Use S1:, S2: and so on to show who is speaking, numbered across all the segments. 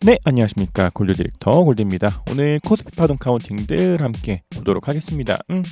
S1: 네, 안녕하십니까. 골드 디렉터 골드입니다. 오늘 코스피 파동 카운팅들 함께 보도록 하겠습니다. 음.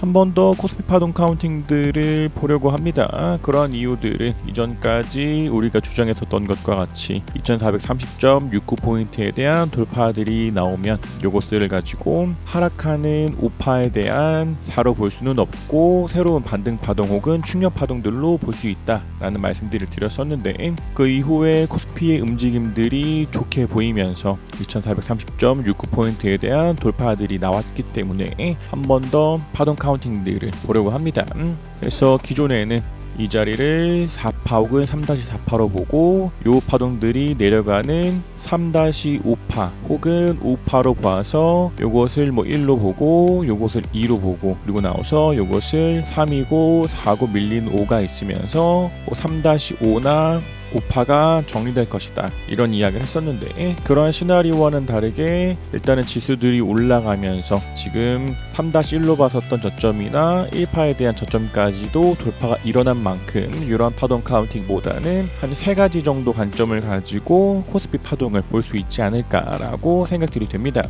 S1: 한 번 더 코스피 파동 카운팅들을 보려고 합니다. 그러한 이유들은 이전까지 우리가 주장했었던 것과 같이 2430.69포인트에 대한 돌파들이 나오면 요것들을 가지고 하락하는 오파에 대한 사로 볼 수는 없고 새로운 반등 파동 혹은 충격 파동들로 볼 수 있다라는 말씀들을 드렸었는데 그 이후에 코스피의 움직임들이 좋게 보이면서 2430.69포인트에 대한 돌파들이 나왔기 때문에 한 번 더 파동 카운팅 카운팅들을 보려고 합니다. 음, 그래서 기존에는 이 자리를 4파 혹은 3-4파로 보고 요 파동들이 내려가는 3-5파 혹은 5파로 봐서 요것을 뭐 1로 보고 요것을 2로 보고 그리고 나와서 요것을 3이고 4고 밀린 5가 있으면서 뭐 3-5나 오파가 정리될 것이다 이런 이야기를 했었는데 그러한 시나리오와는 다르게 일단은 지수들이 올라가면서 지금 3-1로 봤었던 저점이나 1파에 대한 저점까지도 돌파가 일어난 만큼 이러한 파동 카운팅보다는 한 세 가지 정도 관점을 가지고 코스피 파동을 볼 수 있지 않을까라고 생각들이 됩니다.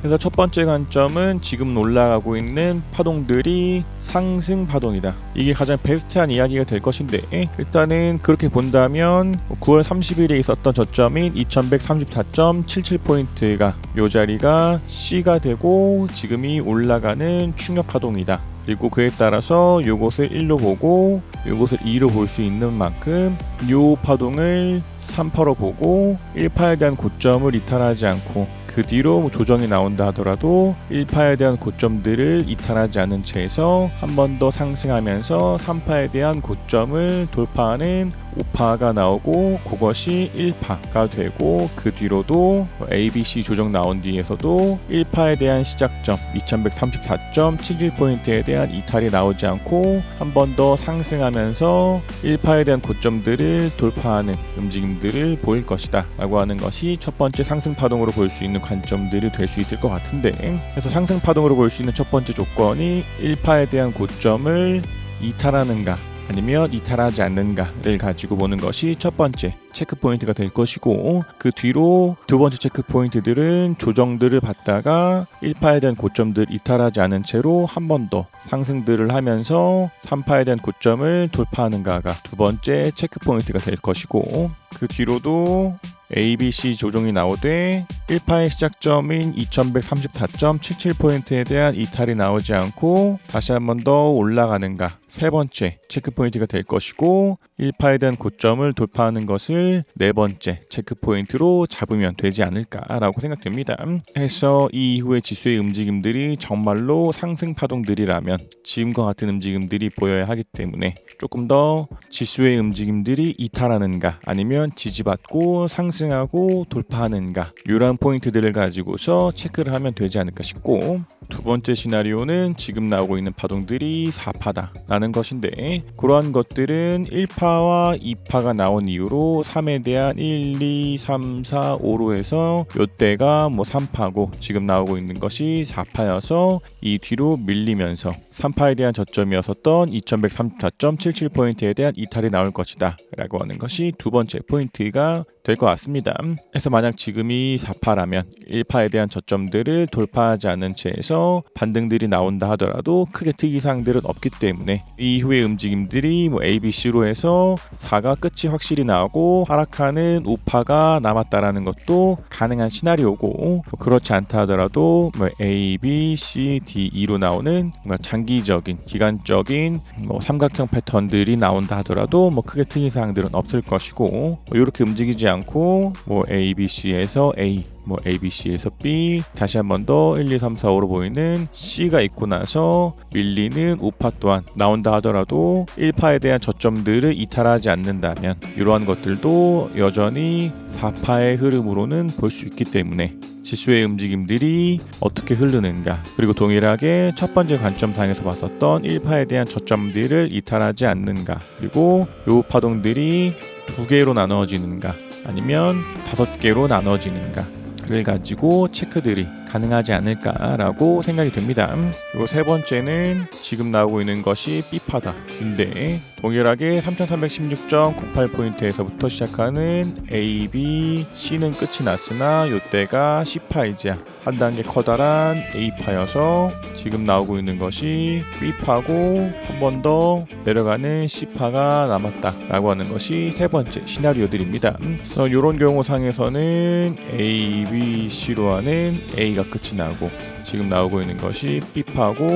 S1: 음, 그래서 첫 번째 관점은 지금 올라가고 있는 파동들이 상승 파동이다. 이게 가장 베스트한 이야기가 될 것인데 일단은 그렇게 본다면 9월 30일에 있었던 저점인 2134.77포인트가 요 자리가 C가 되고 지금이 올라가는 충격 파동이다. 그리고 그에 따라서 요것을 1로 보고 요것을 2로 볼 수 있는 만큼 요 파동을 3파로 보고 1파에 대한 고점을 이탈하지 않고 그 뒤로 뭐 조정이 나온다 하더라도 1파에 대한 고점들을 이탈하지 않은 채에서 한 번 더 상승하면서 3파에 대한 고점을 돌파하는 5파가 나오고 그것이 1파가 되고 그 뒤로도 ABC 조정 나온 뒤에서도 1파에 대한 시작점 2134.71포인트에 대한 이탈이 나오지 않고 한 번 더 상승하면서 1파에 대한 고점들을 돌파하는 움직임들을 보일 것이다 라고 하는 것이 첫 번째 상승 파동으로 볼 수 있는 있는 관점들이 될 수 있을 것 같은데. 그래서 상승 파동으로 볼 수 있는 첫 번째 조건이 1파에 대한 고점을 이탈하는가 아니면 이탈하지 않는가를 가지고 보는 것이 첫 번째 체크 포인트가 될 것이고 그 뒤로 두 번째 체크 포인트들은 조정들을 받다가 1파에 대한 고점들 이탈하지 않은 채로 한 번 더 상승들을 하면서 3파에 대한 고점을 돌파하는가가 두 번째 체크 포인트가 될 것이고 그 뒤로도 ABC 조정이 나오되 1파의 시작점인 2134.77포인트에 대한 이탈이 나오지 않고 다시 한 번 더 올라가는가 세 번째 체크포인트가 될 것이고 1파에 대한 고점을 돌파하는 것을 네 번째 체크포인트로 잡으면 되지 않을까라고 생각됩니다. 해서 이 이후의 지수의 움직임들이 정말로 상승 파동들이라면 지금과 같은 움직임들이 보여야 하기 때문에 조금 더 지수의 움직임들이 이탈하는가 아니면 지지받고 상승하고 돌파하는가 이러한 포인트들을 가지고서 체크를 하면 되지 않을까 싶고 두 번째 시나리오는 지금 나오고 있는 파동들이 4파다라는 것인데 그러한 것들은 1파와 2파가 나온 이후로 3에 대한 1, 2, 3, 4, 5로 해서 요때가 뭐 3파고 지금 나오고 있는 것이 4파여서 이 뒤로 밀리면서 3파에 대한 저점이었었던 2134.77포인트에 대한 이탈이 나올 것이다 라고 하는 것이 두 번째 포인트가 될 것 같습니다. 그래서 만약 지금이 4파라면 1파에 대한 저점들을 돌파하지 않은 채에서 반등들이 나온다 하더라도 크게 특이사항들은 없기 때문에 이후의 움직임들이 뭐 A, B, C로 해서 4가 끝이 확실히 나오고 하락하는 5파가 남았다라는 것도 가능한 시나리오고 뭐 그렇지 않다 하더라도 뭐 A, B, C, D, E로 나오는 뭔가 장기적인 기간적인 뭐 삼각형 패턴들이 나온다 하더라도 뭐 크게 특이사항들은 없을 것이고 뭐 이렇게 움직이지 않고 뭐 A, B, C에서 A 뭐 ABC에서 B 다시 한 번 더 1, 2, 3, 4, 5로 보이는 C가 있고 나서 밀리는 5파 또한 나온다 하더라도 1파에 대한 저점들을 이탈하지 않는다면 이러한 것들도 여전히 4파의 흐름으로는 볼 수 있기 때문에 지수의 움직임들이 어떻게 흐르는가 그리고 동일하게 첫 번째 관점상에서 봤었던 1파에 대한 저점들을 이탈하지 않는가 그리고 요 파동들이 두 개로 나눠지는가 아니면 다섯 개로 나눠지는가? 를 가지고 체크들이 가능하지 않을까라고 생각이 됩니다. 그리고 세 번째는 지금 나오고 있는 것이 B파다. 인데 동일하게 3316.98포인트에서부터 시작하는 A, B, C는 끝이 났으나 이때가 C파이자 한 단계 커다란 A파여서 지금 나오고 있는 것이 B파고 한 번 더 내려가는 C파가 남았다라고 하는 것이 세 번째 시나리오들입니다. 그래서 이런 경우 상에서는 A, B, C로 하는 A가 끝이 나고 지금 나오고 있는 것이 B파고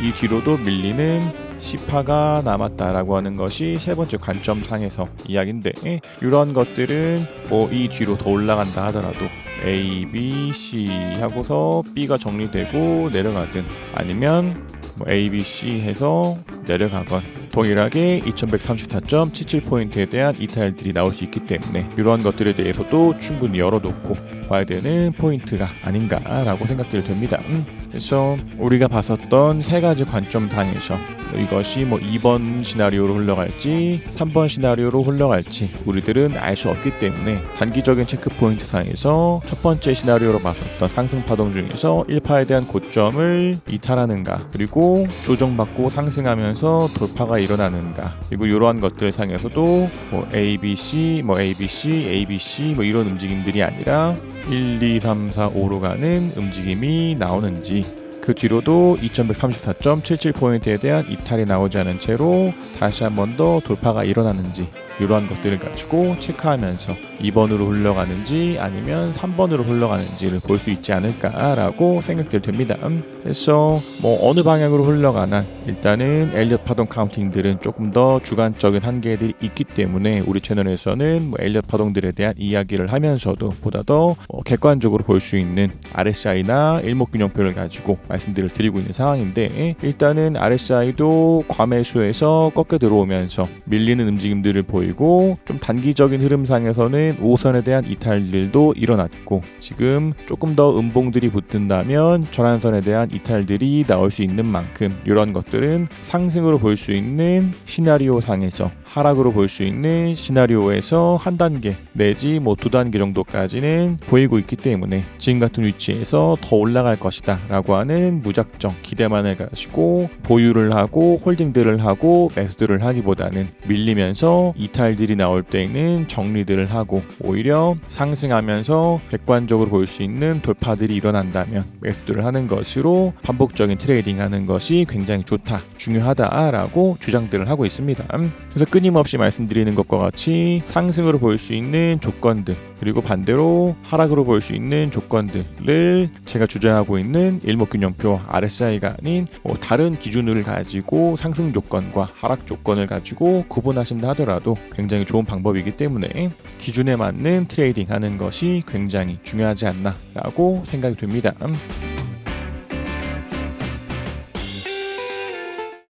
S1: 이 뒤로도 밀리는 C파가 남았다라고 하는 것이 세 번째 관점상에서 이야기인데 이런 것들은 뭐 이 뒤로 더 올라간다 하더라도 A, B, C 하고서 B가 정리되고 내려가든 아니면 뭐 A, B, C 해서 내려가건 동일하게 2134.77포인트에 대한 이탈들이 나올 수 있기 때문에 이러한 것들에 대해서도 충분히 열어놓고 봐야 되는 포인트가 아닌가라고 생각들이 됩니다. 음, 그래서 우리가 봤었던 세 가지 관점 상에서 이것이 뭐 2번 시나리오로 흘러갈지 3번 시나리오로 흘러갈지 우리들은 알 수 없기 때문에 단기적인 체크 포인트 상에서 첫 번째 시나리오로 봤었던 상승 파동 중에서 1파에 대한 고점을 이탈하는가 그리고 조정받고 상승하면서 돌파가 일어나는가 그리고 이러한 것들 상에서도 뭐 A, B, C, 뭐 A, B, C, A, B, C 뭐 이런 움직임들이 아니라 1, 2, 3, 4, 5로 가는 움직임이 나오는지 그 뒤로도 2134.77포인트에 대한 이탈이 나오지 않은 채로 다시 한 번 더 돌파가 일어나는지 이러한 것들을 가지고 체크하면서 2번으로 흘러가는지 아니면 3번으로 흘러가는지를 볼 수 있지 않을까라고 생각될 됩니다. 음, 그래서 뭐 어느 방향으로 흘러가나 일단은 엘리엇 파동 카운팅들은 조금 더 주관적인 한계들이 있기 때문에 우리 채널에서는 뭐 엘리엇 파동들에 대한 이야기를 하면서도 보다 더 어, 객관적으로 볼 수 있는 RSI나 일목균형표를 가지고 말씀들을 드리고 있는 상황인데 일단은 RSI도 과매수에서 꺾여 들어오면서 밀리는 움직임들을 보 이고 좀 단기적인 흐름상에서는 5선에 대한 이탈들도 일어났고 지금 조금 더 음봉들이 붙는다면 전환선에 대한 이탈들이 나올 수 있는 만큼 이런 것들은 상승으로 볼 수 있는 시나리오 상에서 하락으로 볼 수 있는 시나리오에서 한 단계 내지 뭐 두 단계 정도까지는 보이고 있기 때문에 지금 같은 위치에서 더 올라갈 것이다 라고 하는 무작정 기대만 해가지고 보유를 하고 홀딩들을 하고 매수들을 하기보다는 밀리면서 이탈들이 나올 때는 정리들을 하고 오히려 상승하면서 객관적으로 볼 수 있는 돌파들이 일어난다면 매수들을 하는 것으로 반복적인 트레이딩 하는 것이 굉장히 좋다 중요하다라고 주장들을 하고 있습니다. 그래서 끊임없이 말씀드리는 것과 같이 상승으로 볼수 있는 조건들 그리고 반대로 하락으로 볼수 있는 조건들을 제가 주장하고 있는 일목균형표 RSI가 아닌 뭐 다른 기준을 가지고 상승 조건과 하락 조건을 가지고 구분하신다 하더라도 굉장히 좋은 방법이기 때문에 기준에 맞는 트레이딩 하는 것이 굉장히 중요하지 않나라고 생각이 됩니다. 음.